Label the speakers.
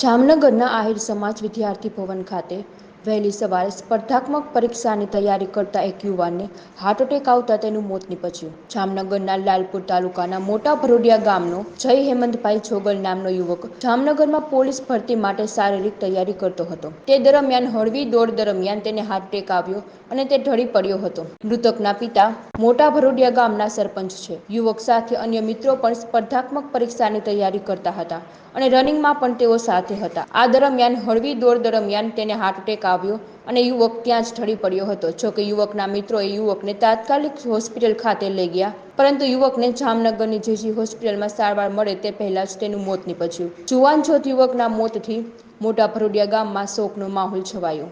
Speaker 1: જામનગરના આહિર સમાજ વિદ્યાર્થી ભવન ખાતે વહેલી સવારે સ્પર્ધાત્મક પરીક્ષાની તૈયારી કરતા એક યુવાનને હાર્ટ એટેક આવતા તેનું મોત નીપજ્યું. જામનગરના લાલપુર તાલુકાના મોટા ભરોડિયા ગામનો જય હેમંતભાઈ જોગલ નામનો યુવક જામનગરમાં પોલીસ ભરતી માટે શારીરિક તૈયારી કરતો હતો. તે દરમિયાન હળવી દોડ દરમિયાન તેને હાર્ટ એટેક આવ્યો અને તે ઢળી પડ્યો હતો. મૃતકના પિતા મોટા ભરોડિયા ગામના સરપંચ છે. યુવક સાથે અન્ય મિત્રો પણ સ્પર્ધાત્મક પરીક્ષાની તૈયારી કરતા હતા અને રનિંગમાં પણ તેઓ સાથે હતા. આ દરમિયાન હળવી દોડ દરમિયાન તેને હાર્ટ એટેક આવ્યો અને યુવક ત્યાં જ ઢળી પડ્યો હતો. જોકે યુવકના મિત્રોએ યુવકને તાત્કાલિક હોસ્પિટલ ખાતે લઈ ગયા, પરંતુ યુવકને જામનગરની જેજી હોસ્પિટલમાં સારવાર મળે તે પહેલા જ તેનું મોત નીપજ્યું. જુવાન જોત યુવકના મોતથી મોટા ભરોડિયા ગામમાં શોકનો માહોલ છવાયો.